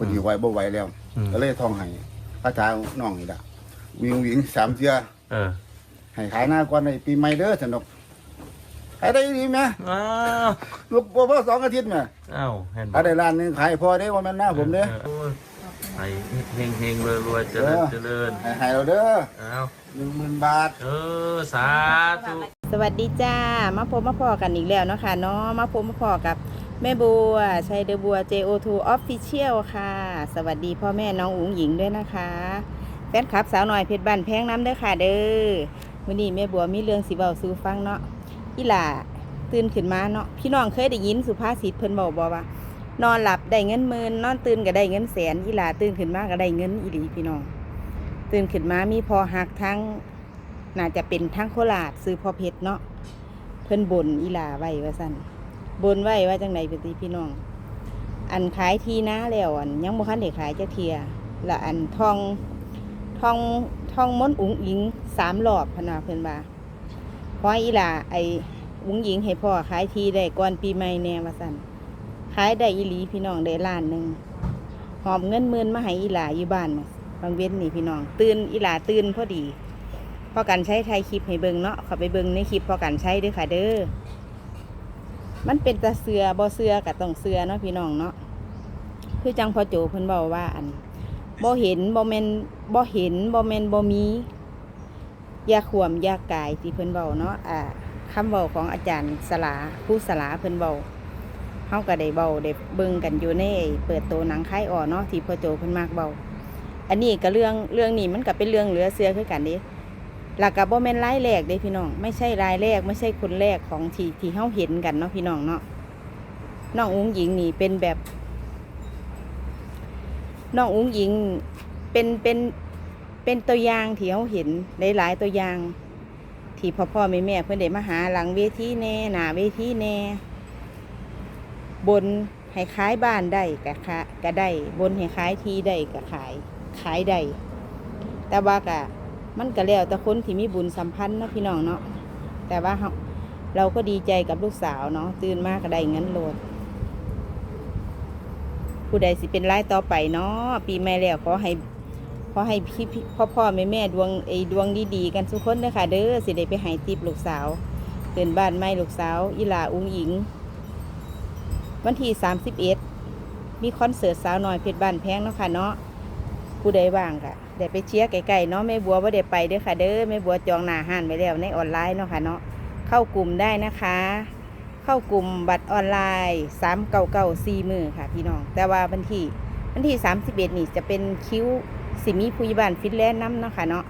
พอดีไหวบ่ไหวแล้ว อืม ก็เลยทองให้พระจาน้องนี่ล่ะวิงวิงสามเทื่อเออให้ขายหน้าก่อนในปีใหม่เด้อสนุกขายได้ดีไหมอ้าวลูกบ่พอสองอาทิตย์แม่อ้าวเห็นขายได้ล้านหนึงขายพอได้ว่าแม่นหน้าผมเด้อ ออให้เฮงเฮงๆรวยรวยๆเจริญเออ เจริญให้ให้เราเด้ออ้าวหนึ่งหมื่นบาท เออสาธุ สวัสดีจ้า มาพบมาพอกันอีกแล้วเนาะค่ะเนาะมาพบมาพอกับ แม่บัวชัยเดอบัว JO2 Official ค่ะ สวัสดีพ่อแม่น้องอุ๋งหญิงด้วยนะคะแฟนคลับสาวหน่อยเพชรบ้านแพงน้ำเด้อค่ะเด้อวันนี้แม่บัวมีเรื่องสิเบาสู่ฟังเนาะอีหล่าตื่นขึ้นมาเนาะพี่น้องเคยได้ยินสุภาษิตเพิ่นบอกบอกว่านอนหลับได้เงินหมื่นนอนตื่นก็ได้เงินแสนอีหล่าตื่นขึ้นมาก็ได้เงินอีหลีพี่น้อง ตื่นขึ้นมามีพอหักทั้งน่าจะเป็นทั้งโคราชซื้อพอเพชรเนาะเพิ่นบนอีหล่าไว้ว่าสั่น บนไว้ว่าจังไดเป็นตีพี่น้อง อันขายทีนะแล้วอันยังบ่คันได้ขายจะเทียละอันทองทองทองม้นอุ๋งอิงสามรอบพนาเพิ่นว่าเพราะอีหล่าไออุ๋งอิงให้พ่อขายทีได้ก่อนปีใหม่แน่ว่าสั่นขายได้อีหลีพี่น้องได้ล้านหนึ่งหอบเงินหมื่นมาให้อีหล่าอยู่บ้านมาบางเว้นนี่พี่น้อง ตื่นอีหล่าตื่นพอดีพอกันใช้ไทยคลิปให้เบิงเนาะเขาไปเบิงในคลิปพอกันใช้ด้วยค่ะเด้อ มันเป็นตาเสือบ่เสือกับต้องเสือเนาะพี่น้องเนาะคือจังพอโจเพิ่นบอกว่าอันบ่เห็นบ่แมนบ่เห็นบ่แมนบ่มีอยาขวมอยากายที่เพิ่นเว้าเนาะอ่าคำเว้าของอาจารย์สลาผู้สลาเพิ่นเว้าเฮาก็ได้เว้าได้เบิ่งกันอยู่ในเปิดโตหนังคายอ่อเนาะที่พ่อโจเพิ่นมากเว้าอันนี้ก็เรื่องเรื่องนี้มันก็เป็นเรื่องเหลือเสือคือกันเด้ หลักกับโบแมนรายแรกเด้พี่น้อง ไม่ใช่รายแรกไม่ใช่คนแรกของที่ที่เฮาเห็นกันเนาะพี่น้องเนาะน้องอุ้งหญิงนี่เป็นแบบน้องอุ้งหญิงเป็นเป็นเป็นตัวอย่างที่เฮาเห็นหลายๆตัวอย่างที่พ่อพ่อแม่แม่เพิ่อนได้มาหาหลังเวทีแน่หนาเวทีแน่บนให้ขายบ้านได้ก็คะก็ได้ บนให้ขายที่ได้ก็ขายขายได้แต่ว่าก็ มันก็แล้วแต่คนที่มีบุญสัมพันธ์เนาะพี่น้องเนาะแต่ว่าเราเราก็ดีใจกับลูกสาวเนาะตื่นมากก็ได้เงินโหลด ผู้ใดสิเป็นรายต่อไปเนาะปีใหม่แล้วขอให้ขอให้พี่พ่อพ่อแม่แม่ดวงไอ้ดวงดีๆกันทุกคนเด้อค่ะเด้อสิได้ไปให้ติบลูกสาวเกินบ้านไม่ลูกสาวอีลาอุ้งอิง วันที่สามสิบเอ็ดมีคอนเสิร์ตสาวน้อยเพชรบ้านแพงเนาะค่ะเนาะ ผู้ใดว่างค่ะเดี๋ยวไปเชียร์ไกลๆเนาะแม่บัวว่าเดี๋ยวไปเด้อค่ะ เด้อแม่บัวจองหน้าห้านไว้แล้วในออนไลน์เนาะค่ะเนาะเข้ากลุ่มได้นะคะ เข้ากลุ่มบัตรออนไลน์สามเก้าเก้าสี่มือค่ะพี่น้อง แต่ว่าวันที่วันที่สามสิบเอ็ดนี่จะเป็นคิวสิมีผู้ใหญ่บ้านฟินแลนด์น้ำเนาะค่ะเนาะ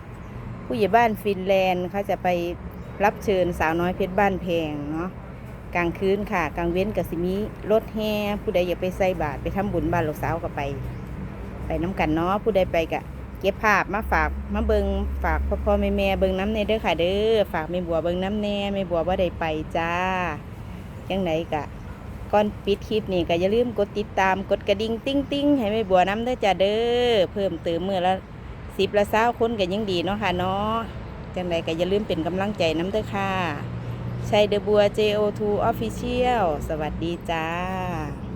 ผู้ใหญ่บ้านฟินแลนด์เขาจะไปรับเชิญสาวน้อยเพชรบ้านแพงเนาะกลางคืนค่ะกลางเว้นกับสิมีรถแห่ผู้ใดอยากไปใส่บาตรไปทำบุญบ้านลูกสาวก็ไป ไปน้ำกันเนาะผู้ใดไปกะเก็บภาพมาฝากมาเบิงฝากพ่อพ่อแม่แม่เบิงน้ำเนเด้อค่ะเด้อฝากแม่บัวเบิงน้ำแน่แม่บัวว่าได้ไปจ้ายังไงกะก่อนปิดคลิปนี่ก็อย่าลืมกดติดตามกดกระดิ่งติ้งติ้งให้แม่บัวน้ำเด้อจ้าเด้อเพิ่มเติมเมื่อละสิบละเศร้าคนก็ยังดีเนาะค่ะเนาะจังไดก็อย่าลืมเป็นกำลังใจน้ำเด้อค่ะชัยเดอบัว JO2 Official สวัสดีจ้า